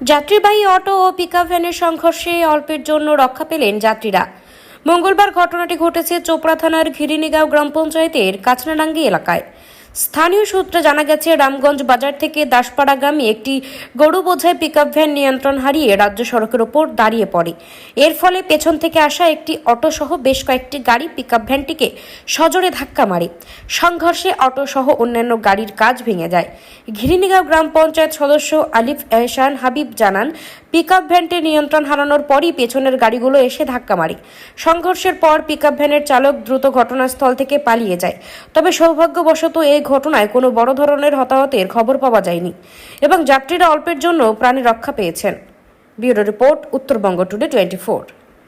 যাত্রীবাহী অটো ও পিকআপ ভ্যানের সংঘর্ষে অল্পের জন্য রক্ষা পেলেন যাত্রীরা। মঙ্গলবার ঘটনাটি ঘটেছে চোপড়া থানার ঘিরিনিগাঁও গ্রাম পঞ্চায়েতের কাছনাডাঙ্গি এলাকায়। স্থানীয় সূত্রে জানা গেছে, রামগঞ্জ বাজার থেকে দাসপাড়াগামী একটি গরু বোঝাই পিকআপ ভ্যান নিয়ন্ত্রণ হারিয়ে রাজ্য সড়কের ওপর দাঁড়িয়ে পড়ে। এর ফলে পেছন থেকে আসা একটি অটো সহ বেশ কয়েকটি গাড়ি পিকআপ ভ্যানটিকে সজোরে ধাক্কা মারে। সংঘর্ষে অটো সহ অন্যান্য গাড়ির কাজ ভেঙে যায়। ঘিরিনিগাঁও গ্রাম পঞ্চায়েত সদস্য আলিফ এহসান হাবিব জানান পিকআপ ভ্যানটি নিয়ন্ত্রণ হারানোর পরই পেছনের গাড়িগুলো এসে ধাক্কা মারে। সংঘর্ষের পর পিকআপ ভ্যানের চালক দ্রুত ঘটনাস্থল থেকে পালিয়ে যায়। তবে সৌভাগ্যবশত এই ঘটনায় কোনো বড় ধরনের হতাহতের খবর পাওয়া যায়নি এবং যাত্রীরা অল্পের জন্য প্রাণী রক্ষা পেয়েছেন। Bureau report, Uttarbanga today twenty four.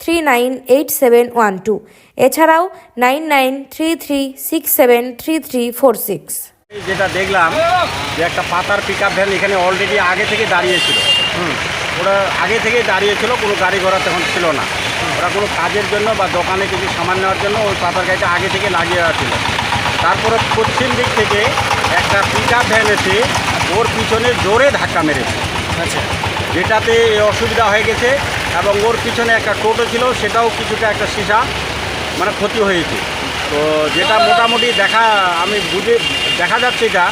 three nine eight seven one two এছাড়াও nine nine three three six seven three three four six যেটা দেখলাম যে একটা পাতার পিক আপ ভ্যান এখানে অলরেডি আগে থেকে দাঁড়িয়েছিল। হুম। ওরা আগে থেকেই দাঁড়িয়েছিল কোনো গাড়ি ঘোড়া তখন ছিল না। ওরা কোনো কাজের জন্য বা দোকানে কিছু সামান নেওয়ার জন্য ওই পাতার গাড়িটা আগে থেকে লাগিয়ে দেওয়া ছিল। তারপরে পশ্চিম দিক থেকে একটা পিক আপ ভ্যান এসে ওর পিছনে জোরে ধাক্কা মেরেছে। আচ্ছা। যেটাতে অসুবিধা হয়ে গেছে এবং ওর পিছনে একটা টোটো ছিল সেটাও কিছুটা একটা সীসা মানে ক্ষতি হয়েছে। তো যেটা মোটামুটি দেখা আমি বুঝে দেখা যাচ্ছে এটা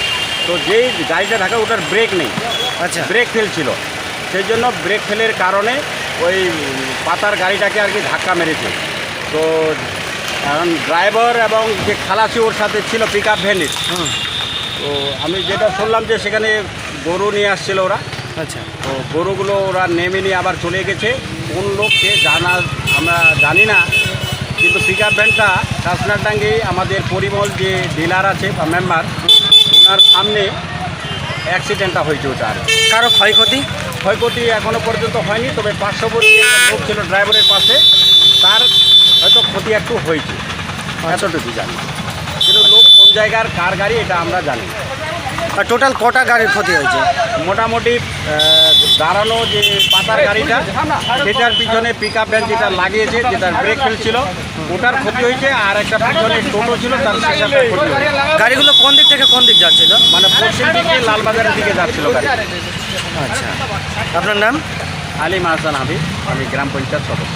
তো যেই গাড়িটা থাকে ওটার ব্রেক নেই। আচ্ছা। ব্রেক ফেল ছিল। সেই জন্য ব্রেক ফেলের কারণে ওই পাতার গাড়িটাকে আর কি ধাক্কা মেরেছে। তো এখন ড্রাইভার এবং যে খালাসি ওর সাথে ছিল পিক আপ ভ্যানের তো আমি যেটা শুনলাম যে সেখানে গরু নিয়ে আসছিল ওরা আচ্ছা। তো গরুগুলো ওরা নেমে নিয়ে আবার চলে গেছে। কোন লোককে জানা আমরা জানি না। কিন্তু পিক আপ ভ্যানটা কাসনারডাঙ্গি আমাদের পরিমল যে ডিলার আছে বা মেম্বার ওনার সামনে অ্যাক্সিডেন্টটা হয়েছে ওটা আর কারও ক্ষয়ক্ষতি? ক্ষয়ক্ষতি এখনও পর্যন্ত হয়নি তবে পার্শ্ববর্তী লোক ছিল ড্রাইভারের পাশে তার হয়তো ক্ষতি একটু হয়েছে। এতটুকু জানি। কিন্তু লোক কোন জায়গার কার গাড়ি এটা আমরা জানি টোটাল কটা গাড়ির ক্ষতি হয়েছে? মোটামুটি দাঁড়ানো যে পাতার গাড়িটা সেটার পিছনে পিক আপ ভ্যান যেটা লাগিয়েছে যেটার ব্রেক ফেল ছিল ওটার ক্ষতি হয়েছে আর একটা পিছনে টোটো ছিল তার সেটার ক্ষতি গাড়িগুলো কোন দিক থেকে কোন দিক যাচ্ছিল? মানে পশ্চিম দিকে লালবাজারের দিকে যাচ্ছিল গাড়ি। আচ্ছা। আপনার নাম? আলিম হাসান হাবিব আমি গ্রাম পঞ্চায়েত সদস্য।